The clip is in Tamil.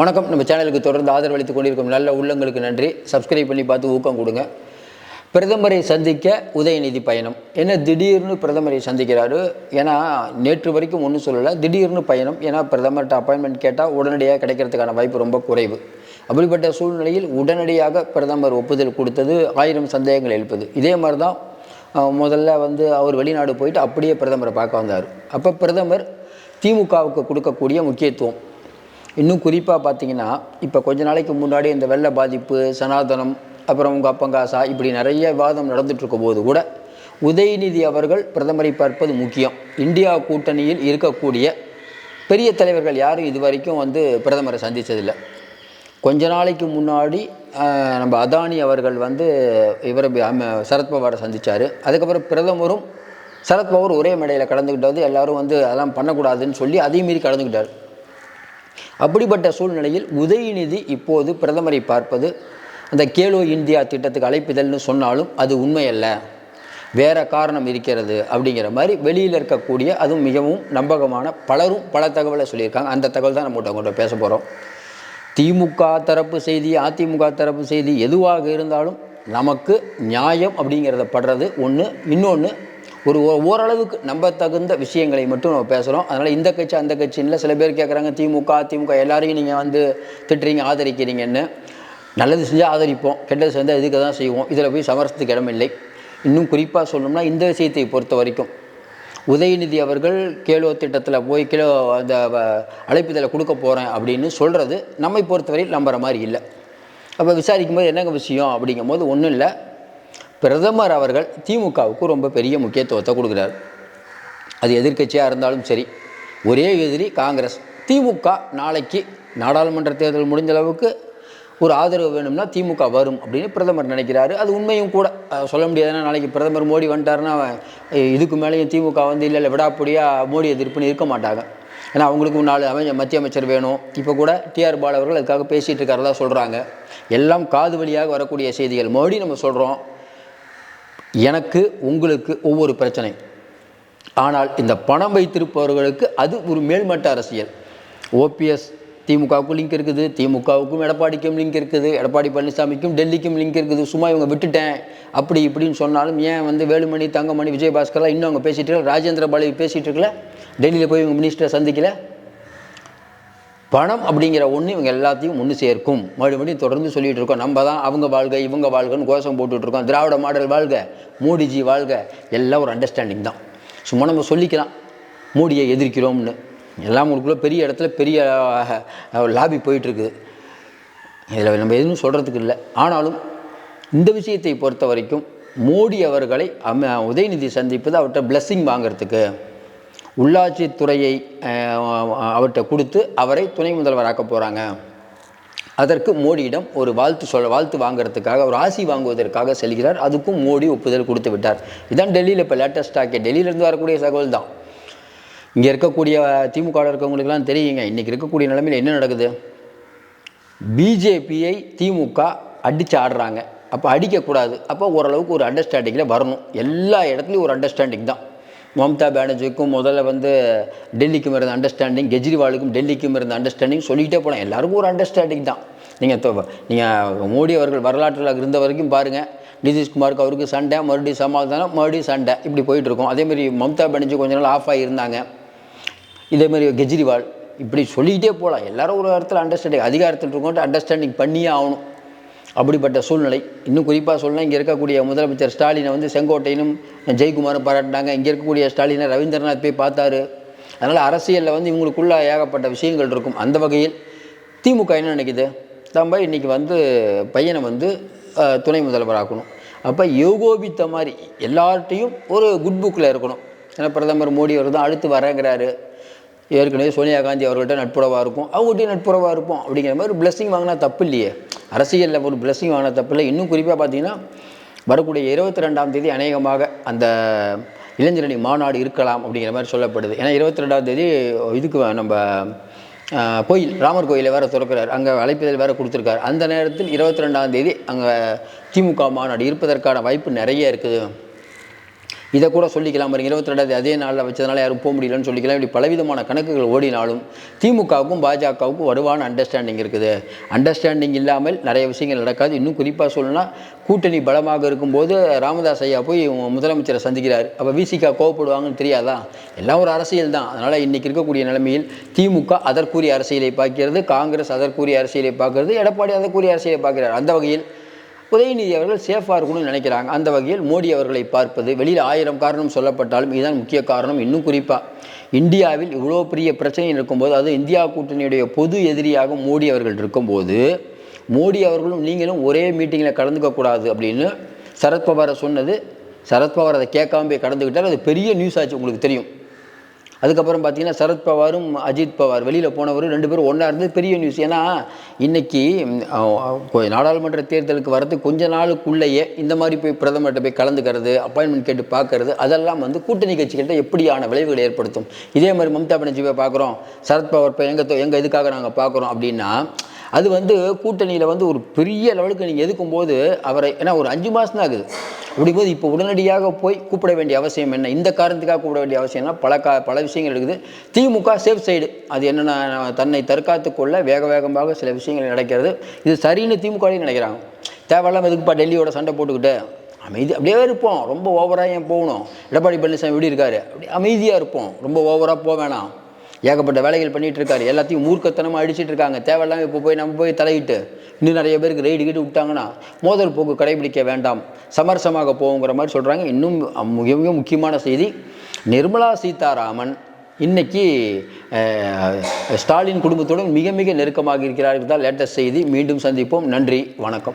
வணக்கம். நம்ம சேனலுக்கு தொடர்ந்து ஆதரவளித்துக் கொண்டிருக்கும் நல்ல உள்ளங்களுக்கு நன்றி. சப்ஸ்கிரைப் பண்ணி பார்த்து ஊக்கம் கொடுங்க. பிரதமரை சந்திக்க உதயநிதி பயணம். என்ன திடீர்னு பிரதமரை சந்திக்கிறாரு? ஏன்னா நேற்று வரைக்கும் ஒன்றும் சொல்லலை. திடீர்னு பயணம். ஏன்னா பிரதமர்கிட்ட அப்பாயின்மெண்ட் கேட்டால் உடனடியாக கிடைக்கிறதுக்கான வாய்ப்பு ரொம்ப குறைவு. அப்படிப்பட்ட சூழ்நிலையில் உடனடியாக பிரதமர் ஒப்புதல் கொடுத்தது ஆயிரம் சந்தேகங்கள் எழுப்பது. இதே மாதிரி தான் முதல்ல வந்து அவர் வெளிநாடு போயிட்டு அப்படியே பிரதமரை பார்க்க வந்தார். அப்போ பிரதமர் திமுகவுக்கு கொடுக்கக்கூடிய முக்கியத்துவம். இன்னும் குறிப்பாக பார்த்தீங்கன்னா இப்போ கொஞ்ச நாளைக்கு முன்னாடி இந்த வெள்ள பாதிப்பு சனாதனம் அப்புறம் உங்கள் அப்பங்காசா இப்படி நிறைய விவாதம் நடந்துட்டு போது கூட உதயநிதி அவர்கள் பிரதமரை பார்ப்பது முக்கியம். இந்தியா கூட்டணியில் இருக்கக்கூடிய பெரிய தலைவர்கள் யாரும் இது வரைக்கும் வந்து பிரதமரை சந்தித்ததில்லை கொஞ்ச நாளைக்கு முன்னாடி நம்ம அதானி அவர்கள் வந்து இவரை சரத்பவாரை சந்தித்தார் அதுக்கப்புறம் பிரதமரும் சரத்பவார் ஒரே மேடையில் கலந்துக்கிட்டது எல்லோரும் வந்து அதெல்லாம் பண்ணக்கூடாதுன்னு சொல்லி அதையும் மீறி கலந்துக்கிட்டார் அப்படிப்பட்ட சூழ்நிலையில் உதயநிதி இப்போது பிரதமரை பார்ப்பது அந்த கேலோ இந்தியா திட்டத்துக்கு அழைப்பிதழ்னு சொன்னாலும் அது உண்மையல்ல. வேற காரணம் இருக்கிறது அப்படிங்கிற மாதிரி வெளியில் இருக்கக்கூடிய அதுவும் மிகவும் நம்பகமான பலரும் பல தகவலை சொல்லியிருக்காங்க. அந்த தகவல் தான் நம்ம உங்கள்கிட்ட பேச போகிறோம் திமுக தரப்பு செய்தி அதிமுக தரப்பு செய்தி எதுவாக இருந்தாலும் நமக்கு நியாயம் அப்படிங்கிறத படுறது ஒன்று இன்னொன்று ஒரு ஓ- ஓரளவுக்கு நம்ப தகுந்த விஷயங்களை மட்டும் நம்ம பேசுகிறோம் அதனால் இந்த கட்சி அந்த கட்சின்னு சில பேர் கேட்குறாங்க திமுக திமுக எல்லாரையும் நீங்கள் வந்து திட்டுறீங்க ஆதரிக்கிறீங்கன்னு. நல்லது செஞ்சால் ஆதரிப்போம் கெட்டது செஞ்சால் இதுக்கு தான் செய்வோம்? இதில் போய் சமரசத்துக்கு இடமில்லை. இன்னும் குறிப்பாக சொல்லணும்னா இந்த விஷயத்தை பொறுத்த வரைக்கும். உதயநிதி அவர்கள் கேலோ திட்டத்தில் போய் கிலோ அந்த வ- கொடுக்க போகிறேன் அப்படின்னு சொல்கிறது நம்மை பொறுத்தவரையில் நம்புகிற மாதிரி இல்லை. அப்போ விசாரிக்கும் போது என்னங்க விஷயம் அப்படிங்கும் போது ஒன்றும் இல்லை. பிரதமர் அவர்கள் திமுகவுக்கு ரொம்ப பெரிய முக்கியத்துவத்தை கொடுக்குறாரு. அது எதிர்க்கட்சியாக இருந்தாலும் சரி ஒரே எதிரி காங்கிரஸ். திமுக நாளைக்கு நாடாளுமன்ற தேர்தல் முடிஞ்ச அளவுக்கு ஒரு ஆதரவு வேணும்னா திமுக வரும் அப்படின்னு பிரதமர் நினைக்கிறாரு. அது உண்மையும் கூட. சொல்ல முடியாதுன்னா நாளைக்கு பிரதமர் மோடி வந்துட்டாருன்னா இதுக்கு மேலேயும் திமுக வந்து இல்லை இல்லை விடாப்படியாக மோடி எதிர்ப்புன்னு இருக்க மாட்டாங்க. ஏன்னா அவங்களுக்கு நாலு அமைச்சர் மத்திய அமைச்சர் வேணும். இப்போ கூட டிஆர் பாலவர்கள் அதுக்காக பேசிகிட்டு இருக்கிறதா சொல்கிறாங்க எல்லாம் காது வழியாக வரக்கூடிய செய்திகள். மோடி நம்ம சொல்கிறோம் எனக்கு உங்களுக்கு ஒவ்வொரு பிரச்சனை. ஆனால் இந்த பணம் வைத்திருப்பவர்களுக்கு அது ஒரு மேல்மட்ட அரசியல். ஓபிஎஸ் திமுகவுக்கும் லிங்க் இருக்குது. திமுகவுக்கும் எடப்பாடிக்கும் லிங்க் இருக்குது. எடப்பாடி பழனிசாமிக்கும் டெல்லிக்கும் லிங்க் இருக்குது. சும்மா இவங்க விட்டுட்டேன். அப்படி இப்படின்னு சொன்னாலும் ஏன் வந்து வேலுமணி தங்கமணி விஜயபாஸ்கர்லாம் இன்னும் அவங்க பேசிகிட்டு இருக்கல ராஜேந்திர பாலாஜி பேசிகிட்டு இருக்கல? டெல்லியில் போய் இவங்க மினிஸ்டரை சந்திக்கல? பணம் அப்படிங்கிற ஒன்று இவங்க எல்லாத்தையும் ஒன்று சேர்க்கும். மறுபடியும் தொடர்ந்து சொல்லிகிட்டு இருக்கோம். நம்ம தான் அவங்க வாழ்க இவங்க வாழ்கன்னு கோஷம் போட்டுட்டு இருக்கோம். திராவிட மாடல் வாழ்க மோடிஜி வாழ்க எல்லாம் ஒரு அண்டர்ஸ்டாண்டிங் தான். சும்மா நம்ம சொல்லிக்கலாம். மோடியை எதிர்க்கிறோம்னு. எல்லாம் உங்களுக்குள்ள பெரிய இடத்துல பெரிய லாபி போயிட்டுருக்குது இதில் நம்ம எதுவும் சொல்கிறதுக்கு இல்லை. ஆனாலும் இந்த விஷயத்தை பொறுத்த வரைக்கும் மோடி அவர்களை அம உதயநிதி சந்திப்பது அவர்கிட்ட பிளஸ்ஸிங் வாங்குறதுக்கு உள்ளாட்சித்துறையை அவர்கிட்ட கொடுத்து அவரை துணை முதல்வராக்க போகிறாங்க அதற்கு மோடியிடம் ஒரு வாழ்த்து சொல் வாழ்த்து வாங்குறதுக்காக ஒரு ஆசி வாங்குவதற்காக செல்கிறார். அதுக்கும் மோடி ஒப்புதல் கொடுத்து விட்டார். இதான் டெல்லியில் இப்போ லேட்டஸ்டாக டெல்லியிலேருந்து வரக்கூடிய தகவல் தான். இங்கே இருக்கக்கூடிய திமுக இருக்கவங்களுக்குலாம் தெரியுங்க. இன்றைக்கி இருக்கக்கூடிய நிலைமையில் என்ன நடக்குது? பிஜேபியை திமுக அடித்து ஆடுறாங்க. அப்போ அடிக்கக்கூடாது. அப்போ ஓரளவுக்கு ஒரு அண்டர்ஸ்டாண்டிங்கில் வரணும். எல்லா இடத்துலையும் ஒரு அண்டர்ஸ்டாண்டிங் தான். மம்தா பானர்ஜிக்கும் முதல்ல வந்து டெல்லிக்கும் இருந்த அண்டர்ஸ்டாண்டிங் கெஜ்ரிவாலுக்கும் டெல்லிக்கும் இருந்த அண்டர்ஸ்டாண்டிங் சொல்லிக்கிட்டே போகலாம் எல்லாருக்கும் ஒரு அண்டர்ஸ்டாண்டிங் தான். நீங்கள் நீங்கள் மோடி அவர்கள் வரலாற்றில் இருந்த வரைக்கும் பாருங்கள் நிதிஷ்குமாருக்கு அவருக்கு சண்டை மறுபடியும் சமாதானம் மறுபடியும் சண்டை. இப்படி போயிட்டுருக்கோம் அதேமாதிரி மம்தா பானர்ஜி கொஞ்ச நாள் ஆஃப் ஆகியிருந்தாங்க இதே கெஜ்ரிவால் இப்படி சொல்லிக்கிட்டே போகலாம். எல்லாரும் ஒரு இடத்துல அண்டர்ஸ்டாண்டிங் அதிகாரத்தில் இருக்கவங்க அண்டர்ஸ்டாண்டிங் பண்ணியே ஆகணும். அப்படிப்பட்ட சூழ்நிலை. இன்னும் குறிப்பாக சொல்லணும் இங்கே இருக்கக்கூடிய முதலமைச்சர் ஸ்டாலினை வந்து செங்கோட்டையனும் ஜெயக்குமாரும் பாராட்டினாங்க. இங்கே இருக்கக்கூடிய ஸ்டாலினை ரவீந்திரநாத் போய் பார்த்தாரு. அதனால் அரசியலில் வந்து இவங்களுக்குள்ள ஏகப்பட்ட விஷயங்கள் இருக்கும். அந்த வகையில் திமுக என்ன நினைக்குது? நம்ம இன்றைக்கி வந்து பையனை வந்து துணை துணை முதல்வராக்கணும் அப்போ யோகோபித்த மாதிரி எல்லார்ட்டையும் ஒரு குட் புக்கில் இருக்கணும். ஏன்னா பிரதமர் மோடி அவர் தான் அடுத்து வரேங்கிறாரு. ஏற்கனவே சோனியா காந்தி அவர்கள்ட்ட நட்புறவாக இருக்கும். அவங்ககிட்டயும் நட்புறவாக இருக்கும் அப்படிங்கிற மாதிரி பிளஸ்ஸிங் வாங்கினா தப்பு இல்லையே. அரசியலில் ஒரு பிளஸ்ஸிங் வாங்கினா தப்பு இல்லை. இன்னும் குறிப்பாக பார்த்தீங்கன்னா வரக்கூடிய இருபத்தி ரெண்டாம் தேதி அநேகமாக அந்த இளைஞரணி மாநாடு இருக்கலாம் அப்படிங்கிற மாதிரி சொல்லப்படுது. ஏன்னா இருபத்தி ரெண்டாம் தேதி இதுக்கு நம்ம கோயில் ராமர் கோயிலை வேறு திறக்கிறார். அங்கே அழைப்பிதழ் வேறு கொடுத்துருக்காரு. அந்த நேரத்தில் இருபத்தி ரெண்டாம் தேதி அங்கே திமுக மாநாடு இருப்பதற்கான வாய்ப்பு நிறைய இருக்குது. இதை கூட சொல்லிக்கலாம் பாருங்க. இருபத்தி ரெண்டாவது அதே நாளில் வச்சதுனால யாரும் போக முடியலன்னு சொல்லிக்கலாம். இப்படி பலவிதமான கணக்குகள் ஓடினாலும் திமுகவுக்கும் பாஜகவுக்கும் வலுவான அண்டர்ஸ்டாண்டிங் இருக்குது. அண்டர்ஸ்டாண்டிங் இல்லாமல் நிறைய விஷயங்கள் நடக்காது. இன்னும் குறிப்பாக சொல்லணும்னா கூட்டணி பலமாக இருக்கும்போது ராமதாஸ் ஐயா போய் முதலமைச்சரை சந்திக்கிறார். அப்போ விசிகா கோவப்படுவாங்கன்னு தெரியாதா? எல்லாம் ஒரு அரசியல் தான். அதனால் இன்றைக்கி இருக்கக்கூடிய நிலைமையில் திமுக அதற்குரிய அரசியலை பார்க்கிறது காங்கிரஸ் அதற்குரிய அரசியலை பார்க்கிறது எடப்பாடி அதற்குரிய அரசியலை பார்க்கிறார். அந்த வகையில் உதயநிதி அவர்கள் சேஃபாக இருக்கணும்னு நினைக்கிறாங்க. அந்த வகையில் மோடி அவர்களை பார்ப்பது வெளியில் ஆயிரம் காரணம் சொல்லப்பட்டாலும் இதுதான் முக்கிய காரணம் இன்னும் குறிப்பாக இந்தியாவில் இவ்வளோ பெரிய பிரச்சனை இருக்கும்போது அது இந்தியா கூட்டணியுடைய பொது எதிரியாக மோடி அவர்கள் இருக்கும்போது மோடி அவர்களும் நீங்களும் ஒரே மீட்டிங்கில் கலந்துக்கக்கூடாது அப்படின்னு சரத்பவாரை சொன்னது. சரத்பவார் அதை கேட்காம போய் கடந்துக்கிட்டால் அது பெரிய நியூஸ் ஆச்சு உங்களுக்கு தெரியும். அதுக்கப்புறம் பார்த்தீங்கன்னா சரத்பவாரும் அஜித் பவார் வெளியில் போனவரும் ரெண்டு பேரும் ஒன்றா இருந்தது பெரிய நியூஸ் ஏன்னா இன்றைக்கி நாடாளுமன்ற தேர்தலுக்கு வரது கொஞ்ச நாளுக்குள்ளேயே இந்த மாதிரி போய் பிரதமர்கிட்ட போய் கலந்துக்கிறது அப்பாயின்மெண்ட் கேட்டு பார்க்கறது அதெல்லாம் வந்து கூட்டணி கட்சிகிட்ட எப்படியான விளைவுகளை ஏற்படுத்தும்? இதே மாதிரி மம்தா பானர்ஜி போய் பார்க்குறோம். சரத்பவார் இப்போ எங்கள் எங்கள் இதுக்காக நாங்கள் பார்க்குறோம் அப்படின்னா அது வந்து கூட்டணியில் வந்து ஒரு பெரிய லெவலுக்கு நீங்கள் எதுக்கும்போது அவரை ஏன்னா ஒரு அஞ்சு மாதம் தான் ஆகுது. அப்படிங்கும்போது இப்போ உடனடியாக போய் கூப்பிட வேண்டிய அவசியம் என்ன? இந்த காரணத்துக்காக கூப்பிட வேண்டிய அவசியம்னா பல கா பல விஷயங்கள் இருக்குது. திமுக சேஃப் சைடு அது என்னென்ன தன்னை தற்காத்து கொள்ள வேக வேகமாக சில விஷயங்கள் நடக்கிறது. இது சரின்னு திமுகலையும் நினைக்கிறாங்க. தேவையில்லாம எதுக்குப்பா டெல்லியோட சண்டை போட்டுக்கிட்டு? அமைதி அப்படியே இருப்போம். ரொம்ப ஓவராக ஏன் போகணும்? எடப்பாடி பழனிசாமி எப்படி இருக்காரு. அப்படி அமைதியாக இருப்போம். ரொம்ப ஓவராக போக வேணாம். ஏகப்பட்ட வேலைகள் பண்ணிட்டு இருக்காரு எல்லாத்தையும் மூர்க்கத்தனமாக அடிச்சிட்டு இருக்காங்க தேவையில்லாமல் இப்போ போய் நம்ம போய் தலையிட்டு இன்னும் நிறைய பேருக்கு ரைடு கிட்டு விட்டாங்கன்னா மோதல் போக்கு கடைபிடிக்க வேண்டாம். சமரசமாக போகுங்கிற மாதிரி சொல்கிறாங்க இன்னும் மிக மிக முக்கியமான செய்தி நிர்மலா சீதாராமன் இன்னைக்கு ஸ்டாலின் குடும்பத்துடன் மிக மிக நெருக்கமாக இருக்கிறார்கள் தான் லேட்டஸ்ட் செய்தி. மீண்டும் சந்திப்போம். நன்றி. வணக்கம்.